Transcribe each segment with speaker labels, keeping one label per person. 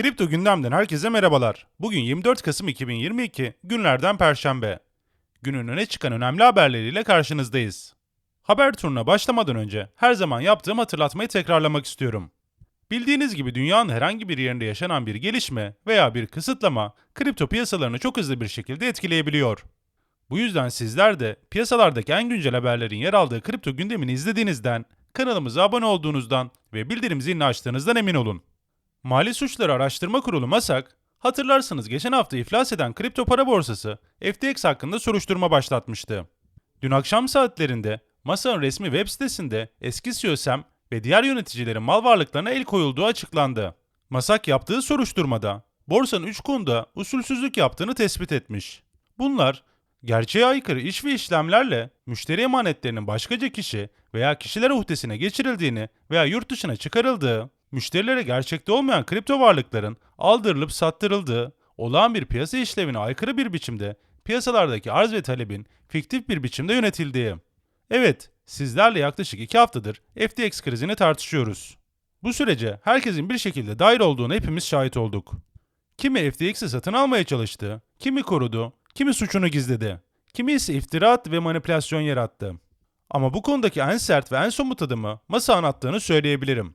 Speaker 1: Kripto gündemden herkese merhabalar. Bugün 24 Kasım 2022 günlerden Perşembe. Günün öne çıkan önemli haberleriyle karşınızdayız. Haber turuna başlamadan önce her zaman yaptığım hatırlatmayı tekrarlamak istiyorum. Bildiğiniz gibi dünyanın herhangi bir yerinde yaşanan bir gelişme veya bir kısıtlama kripto piyasalarını çok hızlı bir şekilde etkileyebiliyor. Bu yüzden sizler de piyasalardaki en güncel haberlerin yer aldığı kripto gündemini izlediğinizden, kanalımıza abone olduğunuzdan ve bildirim zilini açtığınızdan emin olun. Mali Suçları Araştırma Kurulu MASAK, hatırlarsanız geçen hafta iflas eden kripto para borsası FTX hakkında soruşturma başlatmıştı. Dün akşam saatlerinde MASAK'ın resmi web sitesinde eski CEO Sam ve diğer yöneticilerin mal varlıklarına el koyulduğu açıklandı. MASAK yaptığı soruşturmada borsanın 3 konuda usulsüzlük yaptığını tespit etmiş. Bunlar gerçeğe aykırı iş ve işlemlerle müşteri emanetlerinin başkaca kişi veya kişiler uhdesine geçirildiğini veya yurt dışına çıkarıldığı, müşterilere gerçekte olmayan kripto varlıkların aldırılıp sattırıldığı, olağan bir piyasa işlevine aykırı bir biçimde piyasalardaki arz ve talebin fiktif bir biçimde yönetildiği. Evet, sizlerle yaklaşık 2 haftadır FTX krizini tartışıyoruz. Bu sürece herkesin bir şekilde dahil olduğunu hepimiz şahit olduk. Kimi FTX'i satın almaya çalıştı, kimi korudu, kimi suçunu gizledi, kimi ise iftira attı ve manipülasyon yarattı. Ama bu konudaki en sert ve en somut adımı masa anlattığını söyleyebilirim.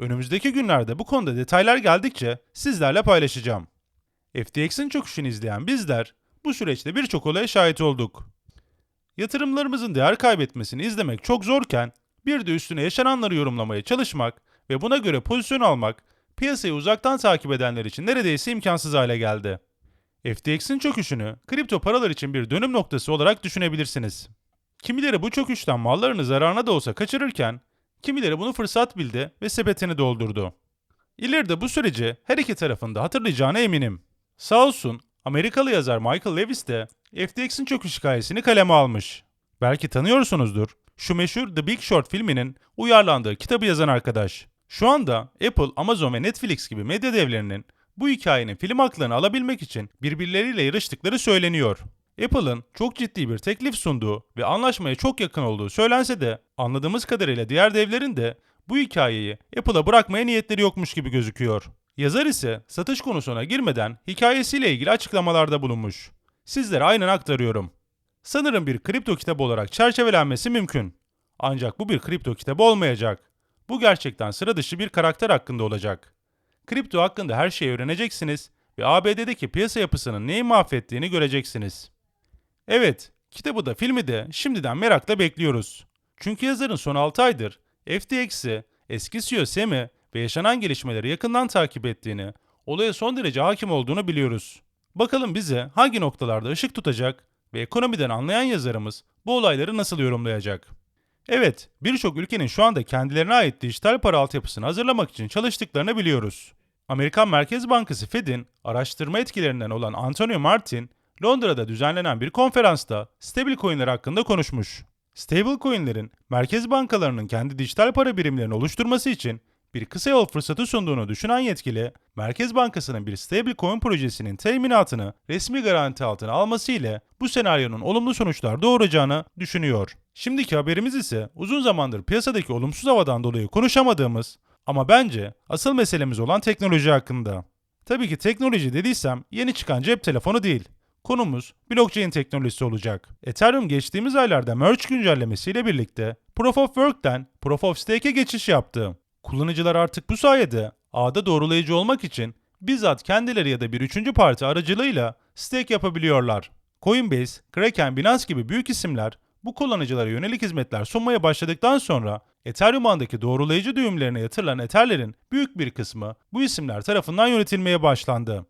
Speaker 1: Önümüzdeki günlerde bu konuda detaylar geldikçe sizlerle paylaşacağım. FTX'in çöküşünü izleyen bizler bu süreçte birçok olaya şahit olduk. Yatırımlarımızın değer kaybetmesini izlemek çok zorken bir de üstüne yaşananları yorumlamaya çalışmak ve buna göre pozisyon almak piyasayı uzaktan takip edenler için neredeyse imkansız hale geldi. FTX'in çöküşünü kripto paralar için bir dönüm noktası olarak düşünebilirsiniz. Kimileri bu çöküşten mallarını zararına da olsa kaçırırken, kimileri bunu fırsat bildi ve sepetini doldurdu. İleride bu süreci her iki tarafında hatırlayacağına eminim. Sağ olsun Amerikalı yazar Michael Lewis de FTX'in çöküş hikayesini kaleme almış. Belki tanıyorsunuzdur. Şu meşhur The Big Short filminin uyarlandığı kitabı yazan arkadaş. Şu anda Apple, Amazon ve Netflix gibi medya devlerinin bu hikayenin film haklarını alabilmek için birbirleriyle yarıştıkları söyleniyor. Apple'ın çok ciddi bir teklif sunduğu ve anlaşmaya çok yakın olduğu söylense de anladığımız kadarıyla diğer devlerin de bu hikayeyi Apple'a bırakmaya niyetleri yokmuş gibi gözüküyor. Yazar ise satış konusuna girmeden hikayesiyle ilgili açıklamalarda bulunmuş. Sizlere aynen aktarıyorum. Sanırım bir kripto kitabı olarak çerçevelenmesi mümkün. Ancak bu bir kripto kitabı olmayacak. Bu gerçekten sıra dışı bir karakter hakkında olacak. Kripto hakkında her şeyi öğreneceksiniz ve ABD'deki piyasa yapısının neyi mahvettiğini göreceksiniz. Evet, kitabı da filmi de şimdiden merakla bekliyoruz. Çünkü yazarın son 6 aydır FTX'i, eski CEO Sam'i ve yaşanan gelişmeleri yakından takip ettiğini, olaya son derece hakim olduğunu biliyoruz. Bakalım bize hangi noktalarda ışık tutacak ve ekonomiden anlayan yazarımız bu olayları nasıl yorumlayacak? Evet, birçok ülkenin şu anda kendilerine ait dijital para altyapısını hazırlamak için çalıştıklarını biliyoruz. Amerikan Merkez Bankası Fed'in araştırma etkilerinden olan Antonio Martin, Londra'da düzenlenen bir konferansta stablecoin'ler hakkında konuşmuş. Stablecoin'lerin merkez bankalarının kendi dijital para birimlerini oluşturması için bir kısa yol fırsatı sunduğunu düşünen yetkili, Merkez Bankası'nın bir stablecoin projesinin teminatını resmi garanti altına alması ile bu senaryonun olumlu sonuçlar doğuracağını düşünüyor. Şimdiki haberimiz ise uzun zamandır piyasadaki olumsuz havadan dolayı konuşamadığımız ama bence asıl meselemiz olan teknoloji hakkında. Tabii ki teknoloji dediysem yeni çıkan cep telefonu değil. Konumuz blockchain teknolojisi olacak. Ethereum geçtiğimiz aylarda merge güncellemesiyle birlikte Proof of Work'ten Proof of Stake'e geçiş yaptı. Kullanıcılar artık bu sayede ağda doğrulayıcı olmak için bizzat kendileri ya da bir üçüncü parti aracılığıyla stake yapabiliyorlar. Coinbase, Kraken, Binance gibi büyük isimler bu kullanıcılara yönelik hizmetler sunmaya başladıktan sonra Ethereum ağındaki doğrulayıcı düğümlerine yatırılan Ether'lerin büyük bir kısmı bu isimler tarafından yönetilmeye başlandı.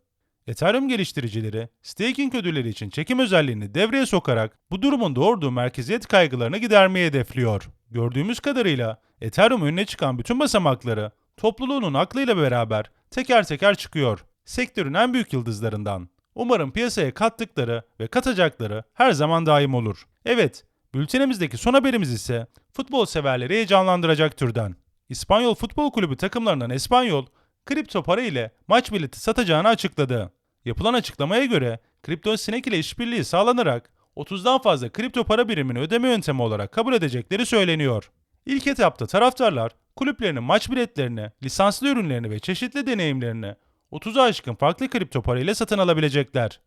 Speaker 1: Ethereum geliştiricileri staking ödülleri için çekim özelliğini devreye sokarak bu durumun doğurduğu merkeziyet kaygılarını gidermeyi hedefliyor. Gördüğümüz kadarıyla Ethereum önüne çıkan bütün basamakları topluluğunun aklıyla beraber teker teker çıkıyor. Sektörün en büyük yıldızlarından. Umarım piyasaya kattıkları ve katacakları her zaman daim olur. Evet, bültenimizdeki son haberimiz ise futbol severleri heyecanlandıracak türden. İspanyol Futbol Kulübü takımlarından Espanyol, kripto para ile maç bileti satacağını açıkladı. Yapılan açıklamaya göre kripto sinek ile işbirliği sağlanarak 30'dan fazla kripto para birimini ödeme yöntemi olarak kabul edecekleri söyleniyor. İlk etapta taraftarlar kulüplerinin maç biletlerini, lisanslı ürünlerini ve çeşitli deneyimlerini 30'a aşkın farklı kripto parayla satın alabilecekler.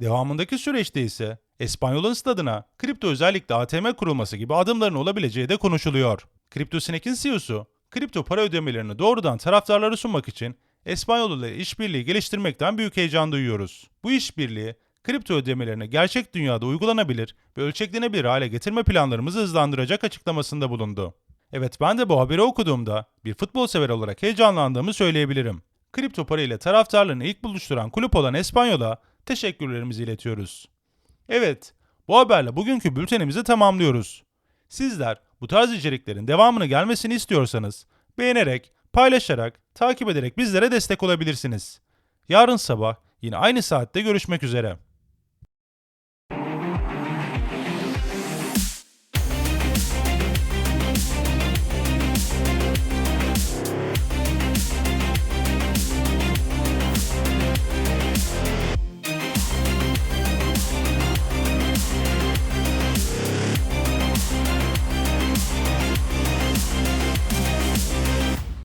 Speaker 1: Devamındaki süreçte ise Espanyol'un stadına kripto özellikle ATM kurulması gibi adımların olabileceği de konuşuluyor. CryptoSnack'in CEO'su, kripto para ödemelerini doğrudan taraftarlara sunmak için Espanyol ile işbirliği geliştirmekten büyük heyecan duyuyoruz. Bu işbirliği, kripto ödemelerini gerçek dünyada uygulanabilir ve ölçeklenebilir hale getirme planlarımızı hızlandıracak açıklamasında bulundu. Evet ben de bu haberi okuduğumda bir futbol sever olarak heyecanlandığımı söyleyebilirim. Kripto para ile taraftarlarını ilk buluşturan kulüp olan Espanyol'a teşekkürlerimizi iletiyoruz. Evet, bu haberle bugünkü bültenimizi tamamlıyoruz. Sizler bu tarz içeriklerin devamını gelmesini istiyorsanız beğenerek, paylaşarak, takip ederek bizlere destek olabilirsiniz. Yarın sabah yine aynı saatte görüşmek üzere.